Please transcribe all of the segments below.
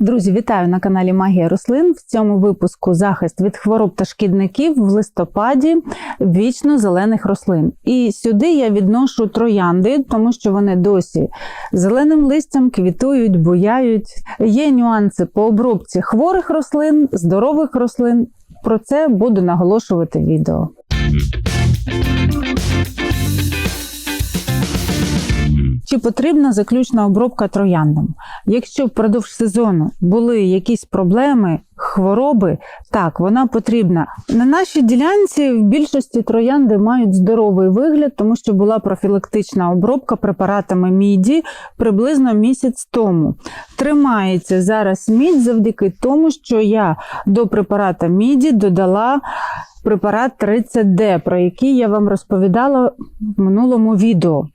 Друзі, вітаю на каналі Магія рослин. В цьому випуску захист від хвороб та шкідників в листопаді вічно зелених рослин. І сюди я відношу троянди, тому що вони досі зеленим листям квітують, буяють. Є нюанси по обробці хворих рослин, здорових рослин. Про це буду наголошувати відео. Чи потрібна заключна обробка трояндам? Якщо впродовж сезону були якісь проблеми, хвороби, так, вона потрібна. На нашій ділянці в більшості троянди мають здоровий вигляд, тому що була профілактична обробка препаратами міді приблизно місяць тому. Тримається зараз мідь завдяки тому, що я до препарата міді додала препарат 30D, про який я вам розповідала в минулому відео.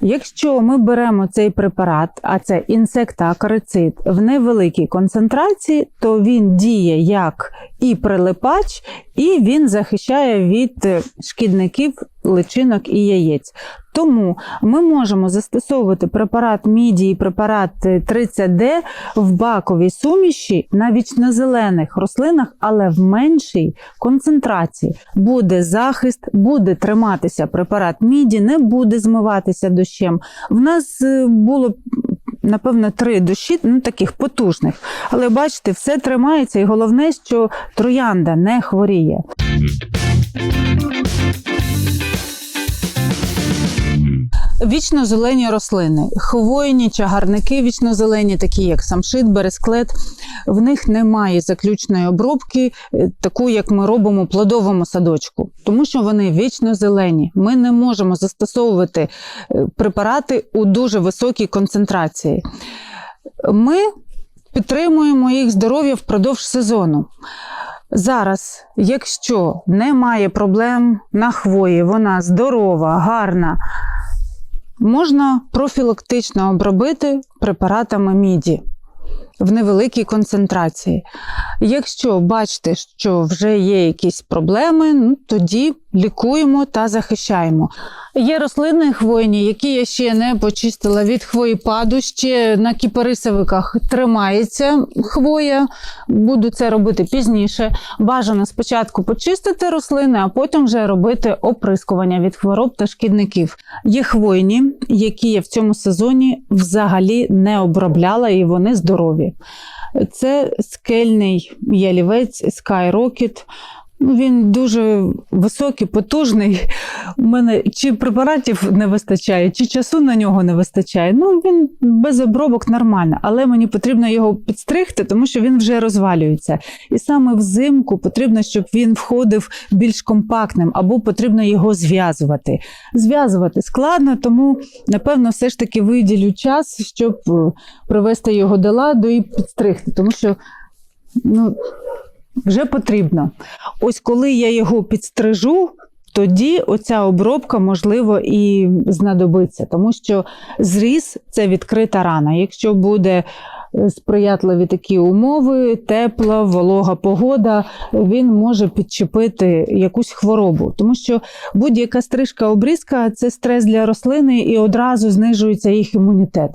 Якщо ми беремо цей препарат, а це інсектакарицид, в невеликій концентрації, то він діє як і прилипач, і він захищає від шкідників личинок і яєць. Тому ми можемо застосовувати препарат міді і препарат е, 30D в баковій суміші на вічнозелених рослинах, але в меншій концентрації. Буде захист, буде триматися препарат міді, не буде змиватися дощем. В нас е, було. Напевно, три дощі, ну таких потужних. Але бачите, все тримається, і головне, що троянда не хворіє. Вічно-зелені рослини, хвойні чагарники вічно-зелені, такі як самшит, бересклет. В них немає заключної обробки, е, таку, як ми робимо в плодовому садочку, тому що вони вічно зелені. Ми не можемо застосовувати е, препарати у дуже високій концентрації. Ми підтримуємо їх здоров'я впродовж сезону. Зараз, якщо немає проблем на хвої, вона здорова, гарна, можна профілактично обробити препаратами міді в невеликій концентрації. Якщо бачите, що вже є якісь проблеми, ну, тоді лікуємо та захищаємо. Є рослини хвойні, які я ще не почистила від хвоїпаду, ще на кіпарисовиках тримається хвоя. Буду це робити пізніше. Бажано спочатку почистити рослини, а потім вже робити оприскування від хвороб та шкідників. Є хвойні, які я в цьому сезоні взагалі не обробляла, і вони здорові. Це скельний ялівець Skyrocket. Ну, Він дуже високий, потужний. У мене чи препаратів не вистачає, чи часу на нього не вистачає. Ну, він без обробок нормально, але мені потрібно його підстригти, тому що він вже розвалюється. І саме взимку потрібно, щоб він входив більш компактним, або потрібно його зв'язувати. Зв'язувати складно, тому, напевно, все ж таки виділю час, щоб е, привести його до ладу і підстригти, тому що. ну, вже потрібно. Ось коли я його підстрижу, тоді оця обробка, можливо, і знадобиться, тому що зріз це відкрита рана. Якщо буде е, сприятливі такі умови, тепла, волога погода, він може підчепити якусь хворобу, тому що будь-яка стрижка обрізка це стрес для рослини і одразу знижується їх імунітет.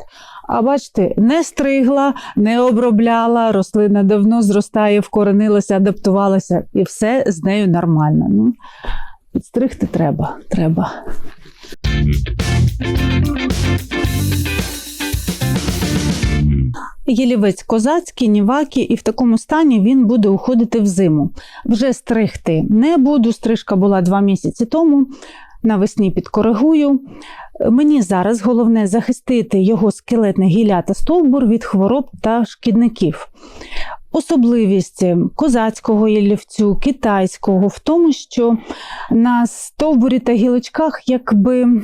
А бачите, не стригла, не обробляла, рослина давно зростає, вкоренилася, адаптувалася, і все з нею нормально. Ну, підстригти треба, треба. Єлівець козацький, нівакі, і в такому стані він буде уходити в зиму. Вже стригти не буду. Стрижка була два місяці тому. Навесні підкоригую. Мені зараз головне захистити його скелетне гілля та стовбур від хвороб та шкідників. Особливість козацького ялівцю, китайського в тому, що на стовбурі та гілочках якби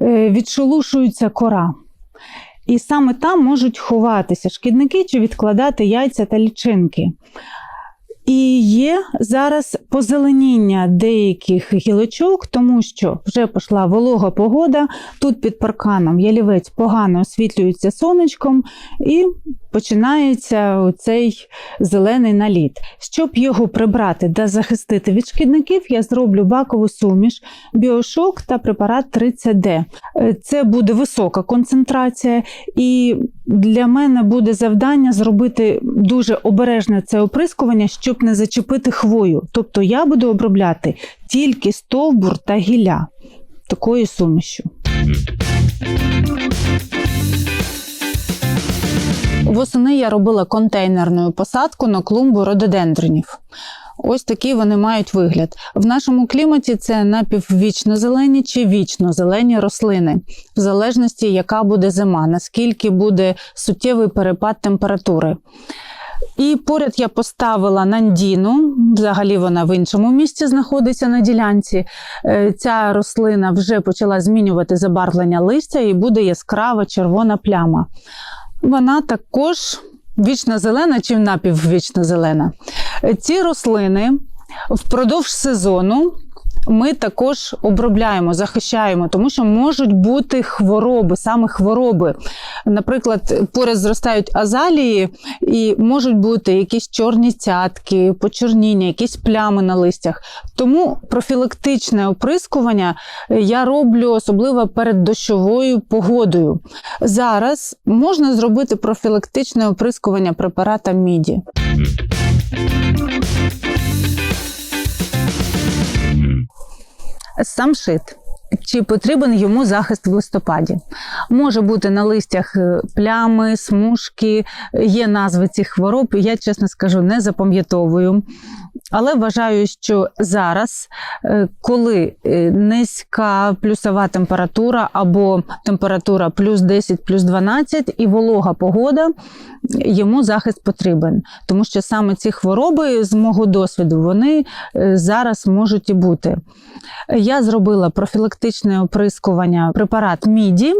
е, відшелушується кора. І саме там можуть ховатися шкідники чи відкладати яйця та лічинки. І є зараз позеленіння деяких гілочок, тому що вже пішла волога погода. Тут під парканом ялівець погано освітлюється сонечком, і починається цей зелений наліт. Щоб його прибрати та захистити від шкідників, я зроблю бакову суміш, біошок та препарат 30D. Е, Це буде висока концентрація, і для мене буде завдання зробити дуже обережне це оприскування, щоб не зачепити хвою. Тобто я буду обробляти тільки стовбур та гілля такою сумішю. Восени я робила контейнерну посадку на клумбу рододендронів. Ось такий вони мають вигляд. В нашому кліматі це напіввічно-зелені чи вічно-зелені рослини, в залежності, яка буде зима, наскільки буде суттєвий перепад температури. І поряд я поставила нандіну, взагалі вона в іншому місці знаходиться на ділянці. Е, Ця рослина вже почала змінювати забарвлення листя і буде яскрава червона пляма. Вона також вічно зелена чи напіввічно зелена. Ці рослини впродовж сезону ми також обробляємо, захищаємо, тому що можуть бути хвороби, саме хвороби. Наприклад, поряд зростають азалії, і можуть бути якісь чорні цятки, почорніння, якісь плями на листях. Тому профілактичне оприскування я роблю особливо перед дощовою погодою. Зараз можна зробити профілактичне оприскування препаратом міді. Самшит. Чи потрібен йому захист в листопаді? Може бути на листях е, плями, смужки, є назви цих хвороб. Я, чесно скажу, не запам'ятовую. Але вважаю, що зараз, е, коли е, низька плюсова температура або температура плюс 10, плюс 12 і волога погода, йому захист потрібен. Тому що саме ці хвороби, з мого досвіду, вони зараз можуть і бути. Я зробила профілактичне оприскування препарат міді.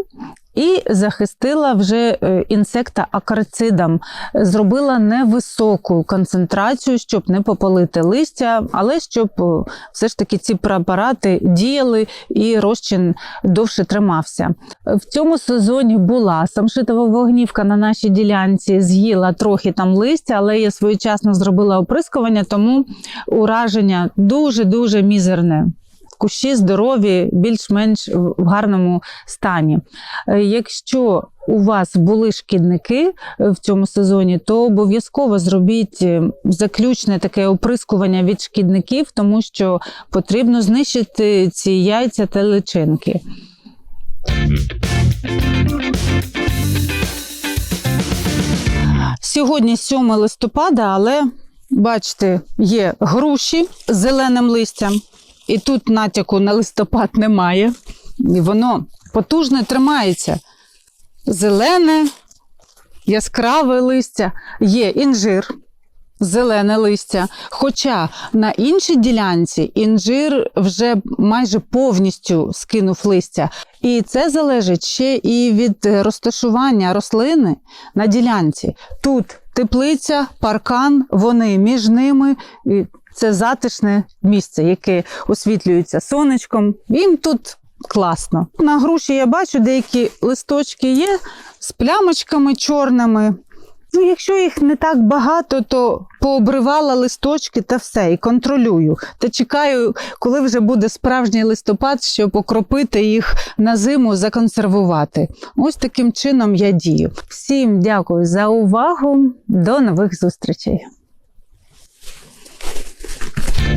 І захистила вже е, інсекта акарицидом. Зробила невисоку концентрацію, щоб не попалити листя, але щоб е, все ж таки ці препарати діяли і розчин довше тримався. В цьому сезоні була самшитова вогнівка на нашій ділянці, з'їла трохи там листя, але я своєчасно зробила оприскування, тому ураження дуже дуже мізерне кущі здорові, більш-менш в гарному стані. Е, Якщо у вас були шкідники в цьому сезоні, то обов'язково зробіть е, заключне таке оприскування від шкідників, тому що потрібно знищити ці яйця та личинки. Сьогодні 7 листопада, але бачите, є груші з зеленим листям. І тут натяку на листопад немає. І воно потужно тримається. Зелене, яскраве листя, є інжир, зелене листя. Хоча на іншій ділянці інжир вже майже повністю скинув листя. І це залежить ще і від розташування рослини на ділянці. Тут теплиця, паркан, вони між ними. Це затишне місце, яке освітлюється сонечком. Їм тут класно. На груші я бачу, деякі листочки є з плямочками чорними. Ну, якщо їх не так багато, то пообривала листочки та все, і контролюю. Та чекаю, коли вже буде справжній листопад, щоб окропити їх на зиму, законсервувати. Ось таким чином я дію. Всім дякую за увагу. До нових зустрічей.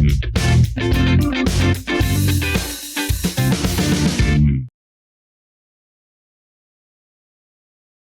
We'll.